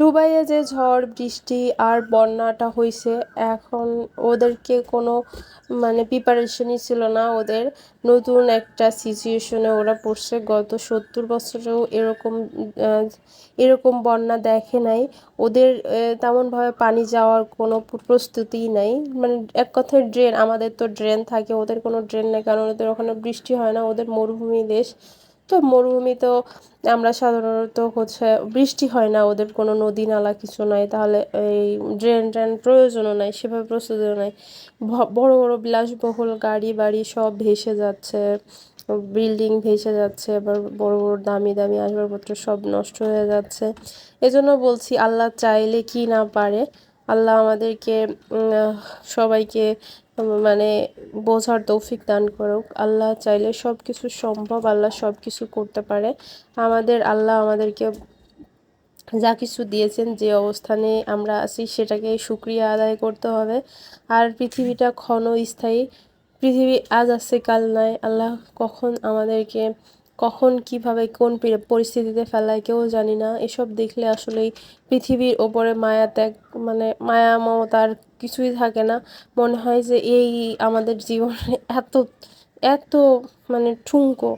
দুবাইয়ে যে ঝড়, বৃষ্টি আর বন্যাটা হয়েছে এখন ওদেরকে কোনো মানে প্রিপারেশনই ছিল না। ওদের নতুন একটা সিচুয়েশনে ওরা পড়ছে। গত সত্তর বছরেও এরকম এরকম বন্যা দেখে নাই। ওদের তেমনভাবে পানি যাওয়ার কোনো প্রস্তুতিই নাই। মানে এক কথায় ড্রেন আমাদের তো ড্রেন থাকে, ওদের কোনো ড্রেন নেই, কারণ ওদের ওখানে বৃষ্টি হয় না। ওদের মরুভূমি দেশ। তো মরুভূমি তো আমরা সাধারণত হচ্ছে বৃষ্টি হয় না, ওদের কোনো নদী নালা কিছু নাই, তাহলে এই ড্রেন ট্রেন প্রয়োজনও নাই, সেভাবে প্রস্তুতিও নাই। বড় বড় বিলাসবহুল গাড়ি বাড়ি সব ভেসে যাচ্ছে, বিল্ডিং ভেসে যাচ্ছে, এবার বড় বড় দামি দামি আসবাবপত্র সব নষ্ট হয়ে যাচ্ছে। এজন্য বলছি, আল্লাহ চাইলে কি না পারে, আল্লাহ আমাদেরকে সবাইকে মানে বোঝার তৌফিক দান করুক। আল্লাহ চাইলে সব কিছু সম্ভব, আল্লাহ সব কিছু করতে পারে। আমাদের, আল্লাহ আমাদেরকে যা কিছু দিয়েছেন, যে অবস্থানে আমরা আছি, সেটাকে সুক্রিয়া আদায় করতে হবে। আর পৃথিবীটা ক্ষণস্থায়ী। পৃথিবী আজ আছে, কাল নাই। আল্লাহ কখন আমাদেরকে, কখন, কীভাবে, কোন পরিস্থিতিতে ফেলায় কেউ জানি না। এসব দেখলে আসলেই পৃথিবীর ওপরে মায়া ত্যাগ মানে মায়া, মমতার কিছুই থাকে না। মনে হয় যে এই আমাদের জীবনে এত এত মানে ঠুঙ্কো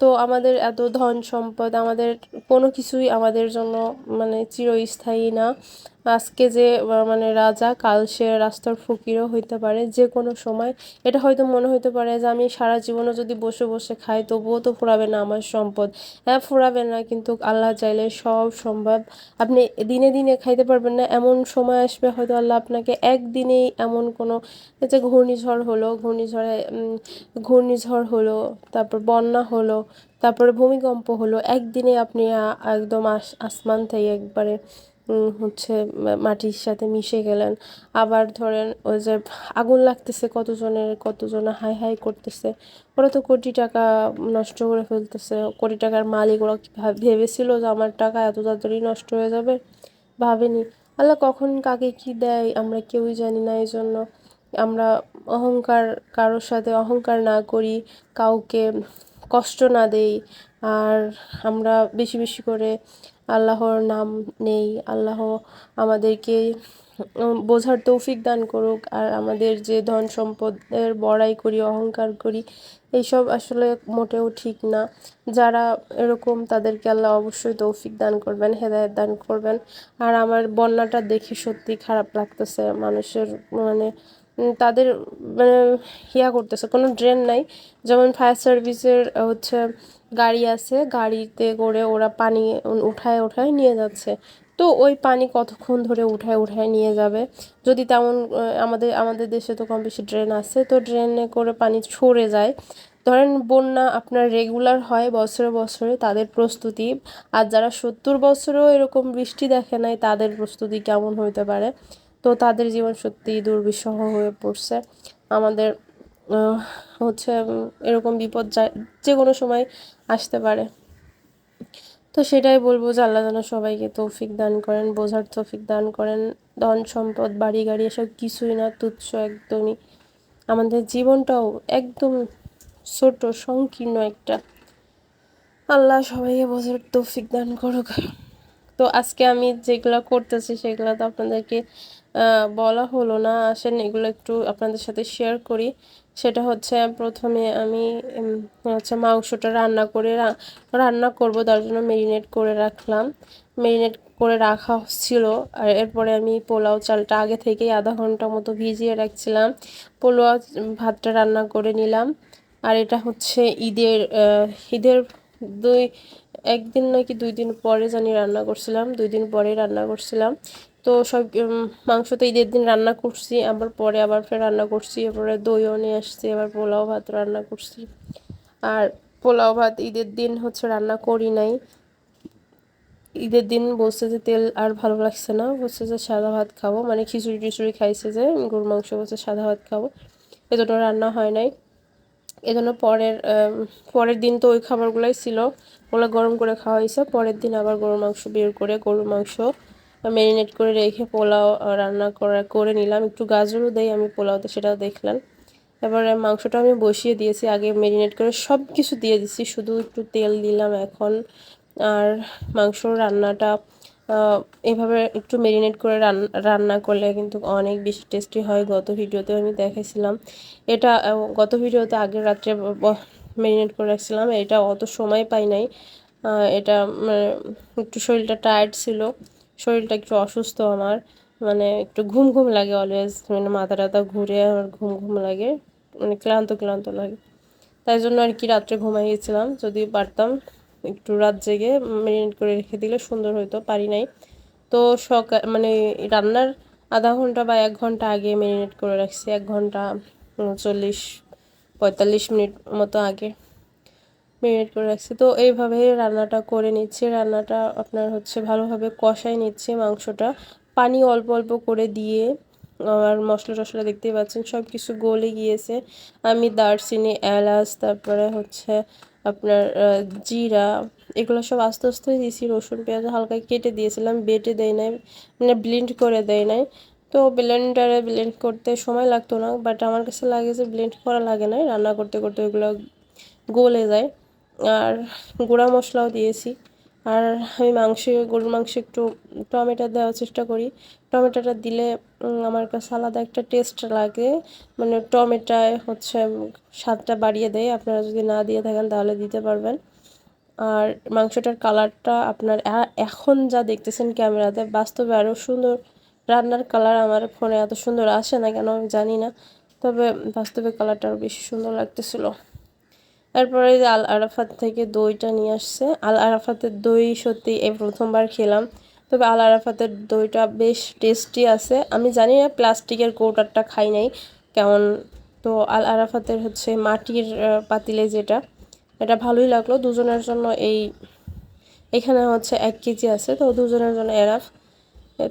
তো আমাদের এত ধন সম্পদ, আমাদের কোনো কিছুই আমাদের জন্য মানে চিরস্থায়ী না। আজকে যে মানে রাজা, কাল সে রাস্তার ফকিরও হইতে পারে, যে কোনো সময়। এটা হয়তো মনে হইতে পারে যে, আমি সারা জীবনও যদি বসে বসে খাই, তবুও তো ফুরাবে না আমার সম্পদ। হ্যাঁ ফুরাবে না, কিন্তু আল্লাহ চাইলে সব সম্ভব। আপনি দিনে দিনে খাইতে পারবেন না, এমন সময় আসবে হয়তো আল্লাহ আপনাকে একদিনেই এমন কোনো যে ঘূর্ণিঝড় হলো, ঘূর্ণিঝড়ে ঘূর্ণিঝড় হলো, তারপর বন্যা হলো, তারপরে ভূমিকম্প হলো একদিনে আপনি একদম আসমান থেকে একবারে হচ্ছে মাটির সাথে মিশে গেলেন। আবার ধরেন ওই যে আগুন লাগতেছে, কতজনের, কতজন হাই হাই করতেছে, ওরা তো কোটি টাকা নষ্ট করে ফেলতেছে। কোটি টাকার মালিক ওরা ভেবেছিল যে আমার টাকা এত তাড়াতাড়ি নষ্ট হয়ে যাবে? ভাবেনি। আল্লাহ কখন কাকে কি দেয় আমরা কেউই জানি না এই জন্য আমরা অহংকার, কারোর সাথে অহংকার না করি, কাউকে কষ্ট না দেই। আর আমরা বেশি বেশি করে আল্লাহর নাম নেই, আল্লাহ আমাদেরকে বোঝার তৌফিক দান করুক, আর আমাদের যে ধন সম্পদের বড়াই করি, অহংকার করি, এইসব আসলে মোটেও ঠিক না। যারা এরকম, তাদেরকে আল্লাহ অবশ্যই তৌফিক দান করবেন, হেদায়ত দান করবেন। আর আমার বন্যাটা দেখে সত্যি খারাপ লাগতেছে। মানুষের মানে তাদের মানে ইয়া করতেছে, কোনো ড্রেন নাই। যেমন ফায়ার সার্ভিসের হচ্ছে গাড়ি আছে, গাড়িতে করে ওরা পানি উঠায় উঠায় নিয়ে যাচ্ছে। তো ওই পানি কতক্ষণ ধরে উঠায় উঠায় নিয়ে যাবে? যদি তেমন আমাদের আমাদের দেশে তো কম বেশি ড্রেন আছে, তো ড্রেনে করে পানি সরে যায়। ধরেন বন্যা আপনার রেগুলার হয় বছরে বছরে, তাদের প্রস্তুতি। আর যারা সত্তর বছরেও এরকম বৃষ্টি দেখে নাই, তাদের প্রস্তুতি কেমন হইতে পারে? তো তাদের জীবন সত্যিই দুর্বিষহ হয়ে পড়ছে। আমাদের হচ্ছে এরকম বিপদ যে কোনো সময় আসতে পারে। তো সেটাই বলব যে আল্লাহ যেন সবাইকে তৌফিক দান করেন, বোঝার তৌফিক দান করেন। ধন সম্পদ, বাড়ি, গাড়ি, এসব কিছুই না, তুচ্ছ একদমই। আমাদের জীবনটাও একদম ছোট, সংকীর্ণ একটা। আল্লাহ সবাইকে বোঝার তৌফিক দান করুক। তো আজকে আমি যেগুলো করতেছি সেগুলো তো আপনাদেরকে বলা হলো না। আসেন, এগুলো একটু আপনাদের সাথে শেয়ার করি। সেটা হচ্ছে, প্রথমে আমি হচ্ছে মাংসটা রান্না করে রান্না করব, তার জন্য মেরিনেট করে রাখলাম। মেরিনেট করে রাখা ছিল, আর এরপরে আমি পোলাও চালটা আগে থেকেই আধা ঘণ্টা মতো ভিজিয়ে রাখছিলাম। পোলাও ভাতটা রান্না করে নিলাম। আর এটা হচ্ছে ঈদের ঈদের দুই একদিন নাকি দুই দিন পরে জানি রান্না করছিলাম, দুই দিন পরে রান্না করছিলাম। তো সব মাংস তো ঈদের দিন রান্না করছি, আবার পরে আবার ফের রান্না করছি, এরপরে দইও নিয়ে আসছি, আবার পোলাও ভাত রান্না করছি। আর পোলাও ভাত ঈদের দিন হচ্ছে রান্না করি নাই। ঈদের দিন বলছে যে তেল আর ভালো লাগছে না, বলছে যে সাদা ভাত খাব মানে খিচুড়ি টিচুড়ি খাইছে যে, গরুর মাংস বলছে সাদা ভাত খাব। এজন্য রান্না হয় নাই। এজন্য পরের পরের দিন তো ওই খাবারগুলোই ছিল। ওগুলো গরম করে খাওয়া হয়েছে। পরের দিন আবার গরুর মাংস বের করে গরুর মাংস ম্যারিনেট করে রেখে পোলাও রান্না করা, করে নিলাম। একটু গাজরও দেই, আমি পোলাওতে সেটাও দেখলাম। এবারে মাংসটা আমি বসিয়ে দিয়েছি। আগে ম্যারিনেট করে সব কিছু দিয়ে দিছি। শুধু একটু তেল দিলাম এখন। আর মাংস রান্নাটা এভাবে একটু মেরিনেট করে রান- রান্না করলে কিন্তু অনেক বেশি টেস্টি হয়। গত ভিডিওতে আমি দেখেছিলাম এটা গত ভিডিওতে আগের রাত্রে মেরিনেট করে রাখছিলাম। এটা অত সময় পাই নাই। এটা একটু শরীরটা টায়ার্ড ছিল। শরীরটা একটু অসুস্থ আমার। মানে একটু ঘুম ঘুম লাগে অলওয়েজ মানে মাথা টাথা ঘুরে আমার ঘুম ঘুম লাগে। মানে ক্লান্ত ক্লান্ত লাগে। তাই জন্য আর কি রাত্রে ঘুমাই গেছিলাম যদি পারতাম। একটু রাত জেগে মেরিনেট করে রেখে দিলে সুন্দর হতো পারি নাই। তো সকাল মানে রান্নার আধা ঘণ্টা বা এক ঘণ্টা আগে মেরিনেট করে রাখছি, এক ঘণ্টা চল্লিশ, পঁয়তাল্লিশ মিনিট মতো আগে মেরিনেট করে রাখছি। তো এইভাবে রান্নাটা করে নিচ্ছি, রান্নাটা আপনার হচ্ছে ভালোভাবে কষাই নিচ্ছি মাংসটা। পানি অল্প অল্প করে দিয়ে আর মশলা টশলা দেখতেই পাচ্ছেন সব কিছু গলে গিয়েছে। আমি দারচিনি, এলাচ, তারপরে হচ্ছে আপনার জিরা, এগুলো সব আস্তে আস্তে দিয়েছি, রসুন, পেঁয়াজ হালকা কেটে দিয়েছিলাম, বেটে দেয় নাই মানে ব্লেন্ড করে দেয় নাই। তো ব্লেন্ডারে ব্লেন্ড করতে সময় লাগতো না বাট আমার কাছে লাগে যে ব্লেন্ড করা লাগে না রান্না করতে করতে ওগুলো গলে যায়। আর গুঁড়া মশলাও দিয়েছি। আর আমি মাংস, গরুর মাংস একটু টমেটো দেওয়ার চেষ্টা করি। টমেটোটা দিলে আমার কাছে আলাদা একটা টেস্ট লাগে। মানে টমেটোয় হচ্ছে স্বাদটা বাড়িয়ে দেয়। আপনারা যদি না দিয়ে থাকেন তাহলে দিতে পারবেন। আর মাংসটার কালারটা আপনার এখন যা দেখতেছেন ক্যামেরাতে, বাস্তবে আরও সুন্দর। রান্নার কালার আমার ফোনে এত সুন্দর আসে না কেন আমি জানি না। তবে বাস্তবে কালারটা আরও বেশি সুন্দর লাগতেছিল। তারপরে আল আরাফাত থেকে দইটা নিয়ে আসছে। আল আরাফাতের দই সত্যি এই প্রথমবার খেলাম। তবে আল আরাফাতের দইটা বেশ টেস্টি আছে। আমি জানি না প্লাস্টিকের কৌটারটা খাই নাই কেমন। তো আল আরাফাতের হচ্ছে মাটির পাতিলে যেটা, এটা ভালোই লাগল। দুজনের জন্য এই, এখানে হচ্ছে এক কেজি আছে। তো দুজনের জন্য এরাফ।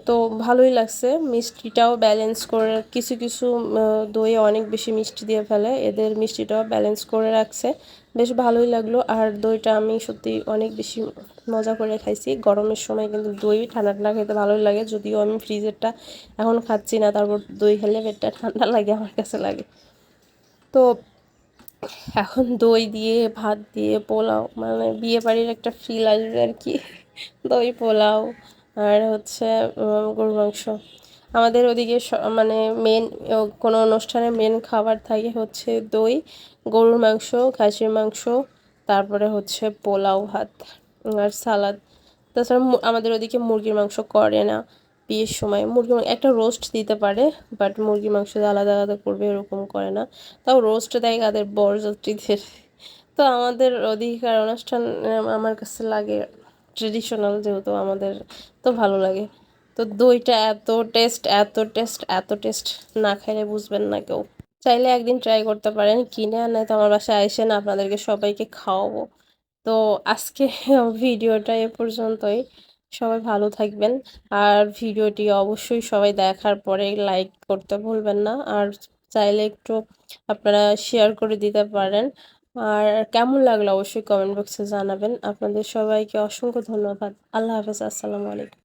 তো ভালোই লাগছে। মিষ্টিটাও ব্যালেন্স করে, কিছু কিছু দই অনেক বেশি মিষ্টি দিয়ে ফেলে, এদের মিষ্টিটাও ব্যালেন্স করে রাখছে। বেশ ভালোই লাগল, আর দইটা আমি সত্যি অনেক বেশি মজা করে খাইছি। গরমের সময় কিন্তু দই ঠান্ডা ঠান্ডা খেতে ভালোই লাগে, যদিও আমি ফ্রিজেরটা এখন খাচ্ছি না, তারপর দই খেলে পেটটা ঠান্ডা লাগে, আমার কাছে লাগে। তো এখন দই দিয়ে, ভাত দিয়ে, পোলাও মানে বিয়ে বাড়ির একটা ফিল আসবে আর কি। দই, পোলাও আর হচ্ছে গরুর মাংস। আমাদের ওদিকে মানে মেন কোনো অনুষ্ঠানে মেন খাবার থাকে হচ্ছে দই, গরুর মাংস, খাসির মাংস, তারপরে হচ্ছে পোলাও ভাত আর সালাদ। তাছাড়া আমাদের ওদিকে মুরগির মাংস করে না বিয়ের সময়। মুরগি একটা রোস্ট দিতে পারে বাট মুরগির মাংস আলাদা আলাদা করবে এরকম করে না। তাও রোস্ট দেয় তাদের বরযাত্রীদের। তো আমাদের অধিকার অনুষ্ঠান আমার কাছে লাগে ট্রেডিশনাল যেহেতু আমাদের তো ভালো লাগে। তো দইটা এত টেস্ট এত টেস্ট এত টেস্ট না খাইলে বুঝবেন না কেউ। চাইলে একদিন ট্রাই করতে পারেন, কিনে আনায় তো আমার বাসায় আসেন আপনাদেরকে সবাইকে খাওয়াবো। তো আজকে ভিডিওটা এ পর্যন্তই। সবাই ভালো থাকবেন। আর ভিডিওটি অবশ্যই সবাই দেখার পরে লাইক করতে ভুলবেন না। আর চাইলে একটু আপনারা শেয়ার করে দিতে পারেন। আর কেমন লাগল অবশ্যই কমেন্ট বক্সে জানাবেন। আপনাদের সবাইকে অসংখ্য ধন্যবাদ। আল্লাহ হাফেজ, আসসালামু আলাইকুম।